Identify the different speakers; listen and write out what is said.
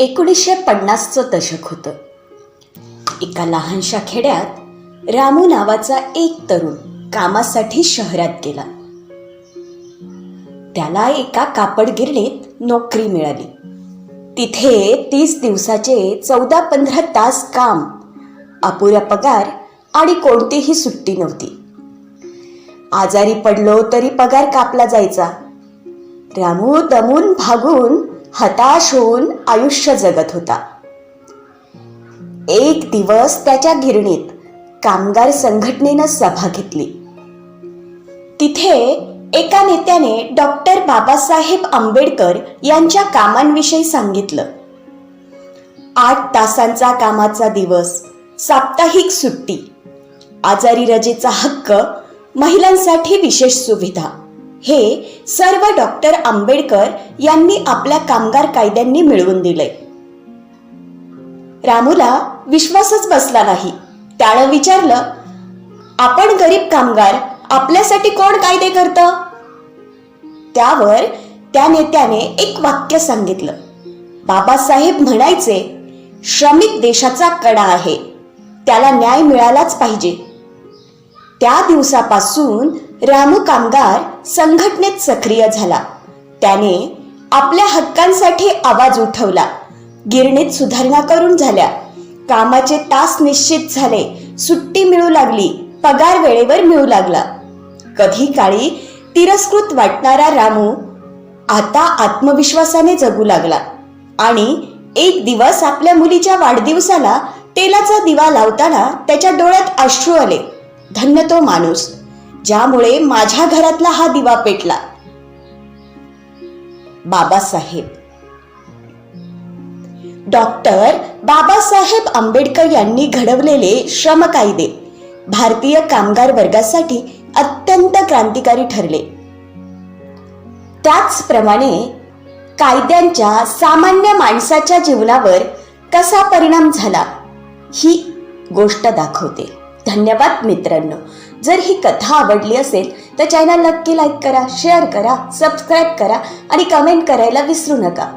Speaker 1: एकोणीसशे पन्नासचं दशक होतं. एका लहानशा खेड्यात रामू नावाचा एक तरुण कामासाठी शहरात गेला. त्याला एका कापड गिरणीत नोकरी मिळाली. तिथे तीस दिवसाचे चौदा पंधरा तास काम अपुऱ्या पगार आणि कोणतीही सुट्टी नव्हती. आजारी पडलो तरी पगार कापला जायचा. रामू दमून भागून हताश होऊन आयुष्य जगत होता. एक दिवस त्याच्या गिरणीत कामगार संघटनेनं सभा घेतली. तिथे एका नेत्याने डॉक्टर बाबासाहेब आंबेडकर यांच्या कामांविषयी सांगितलं. आठ तासांचा कामाचा दिवस साप्ताहिक सुट्टी आजारी रजेचा हक्क महिलांसाठी विशेष सुविधा. हे सर्व डॉक्टर आंबेडकर यांनी आपल्या कामगार कायद्यांनी मिळवून दिले रामूला विश्वासच बसला नाही. त्यानं विचारलं आपण गरीब कामगार आपल्यासाठी कोण कायदे करत? त्यावर त्या नेत्याने एक वाक्य सांगितलं. बाबासाहेब म्हणायचे श्रमिक देशाचा कडा आहे. त्याला न्याय मिळालाच पाहिजे. त्या दिवसापासून रामू कामगार संघटनेत सक्रिय झाला. त्याने आपल्या हक्कांसाठी आवाज उठवला. गिरणीत सुधारणा करून झाल्या. कामाचे तास निश्चित झाले. सुट्टी मिळू लागली. पगार वेळेवर मिळू लागला. कधी काळी तिरस्कृत वाटणारा रामू आता आत्मविश्वासाने जगू लागला आणि एक दिवस आपल्या मुलीच्या वाढदिवसाला तेलाचा दिवा लावताना त्याच्या डोळ्यात अश्रू आले. धन्य तो माणूस ज्यामुळे माझ्या घरातला हा दिवा पेटला. बाबासाहेब. डॉक्टर बाबासाहेब आंबेडकर यांनी घडवलेले श्रम कायदे भारतीय कामगार वर्गासाठी अत्यंत क्रांतिकारी ठरले. त्याचप्रमाणे कायद्यांच्या सामान्य माणसाच्या जीवनावर कसा परिणाम झाला ही गोष्ट दाखवते. धन्यवाद मित्रांनो. जर ही कथा आवडली असेल तर चॅनल नक्की लाईक करा शेअर करा सबस्क्राईब करा आणि कमेंट करायला विसरू नका.